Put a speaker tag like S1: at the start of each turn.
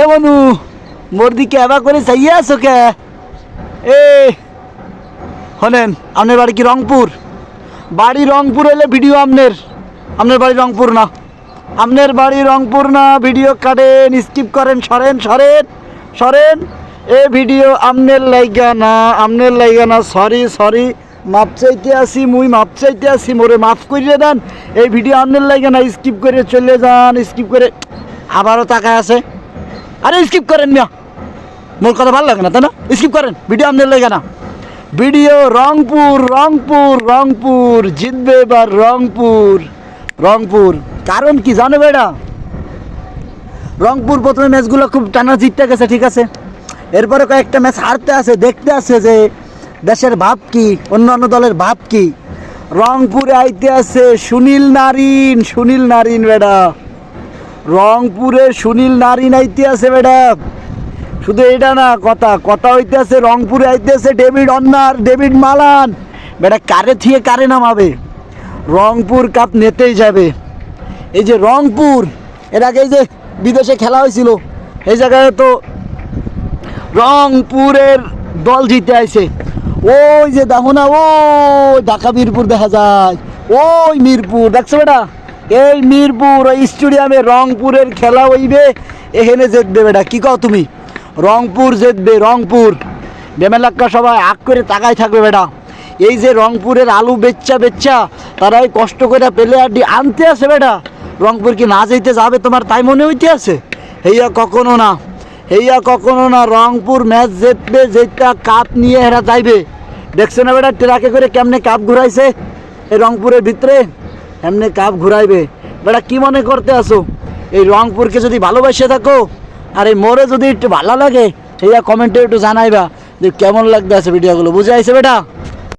S1: এ মনু মোর দিকে এবার করে চাইয়ে আছো কে? এ হলেন আপনার বাড়ি কি রংপুর? বাড়ি রংপুর হলে ভিডিও আপনার আপনার বাড়ি রংপুর না। আপনার বাড়ি রংপুর না ভিডিও কাটেন স্কিপ করেন, সরেন সরেন সরেন। এ ভিডিও আমনের লাইগা না আমনের লাইগা না সরি সরি মাপ চাইতে আসি মুই, মাপ চাইতে আসি, মোরে মাফ করিয়ে দেন। এই ভিডিও আমনের লাইগা না স্কিপ করে চলে যান স্কিপ করে। আবারও তাকায় আছে। আরে স্কিপ করেন মিয়া। মোর কথা ভালো লাগে না, তাই না? স্কিপ করেন ভিডিও আমনের লাগে না ভিডিও রংপুর রংপুর রংপুর, জিতবে এবার রংপুর? রংপুর, কারণ কি জানো বেটা? রংপুর প্রথমে ম্যাচগুলো খুব টানা জিততে গেছে, ঠিক আছে? এরপরে কয়েকটা ম্যাচ হারতে আছে, দেখতে আছে যে দেশের ভাব কি, অন্যান্য দলের ভাব কি। রংপুরে আইতে আছে সুনীল নারিন সুনীল নারিন বেটা। রংপুরে সুনীল নারী আইতে আছে বেটা শুধু এটা না, কথা কথা হইতে আছে রংপুরে আইতে আছে ডেভিড অন্নার, ডেভিড মালান। বেটা কারে থিয়ে কারে নামাবে? রংপুর কাপ নিতেই যাবে। এই যে রংপুর, এর আগে যে বিদেশে খেলা হয়েছিল, এই জায়গায় তো রংপুরের দল জিতে আইছে। ওই যে দেখো না ওই ঢাকা মিরপুর দেখা যায়। ওই মিরপুর, দেখছ বেটা এই মিরপুর ওই স্টেডিয়ামে রংপুরের খেলা হইবে। এখানে জিতবে বেটা, কি কও তুমি? রংপুর জেতবে, রংপুর। বেমেলাক্কা সবাই আগ করে তাকায় থাকবে বেটা। এই যে রংপুরের আলু বেচ্চা বেচ্চা তারাই কষ্ট করে প্লেয়ারটি আনতে আসে বেটা। রংপুর কি না যেতে যাবে তোমার তাই মনে হইতে আছে? হেইয়া কখনো না। হেইয়া কখনো না, রংপুর ম্যাচ জিতবে যেটা কাপ নিয়ে হেরা যাইবে। দেখছ না বেটা, ট্রাকে করে কেমনে কাপ ঘুরাইছে? এই রংপুরের ভিতরে। এমনি কাপ ঘুরাইবে। বেটা, কি মনে করতে আসো? এই রংপুরকে যদি ভালোবাসে থাকো, আর এই মোরে যদি একটু ভালো লাগে হেইয়া কমেন্টে একটু জানাইবা যে কেমন লাগতে আছে ভিডিওগুলো। বুঝে আইসে বেটা?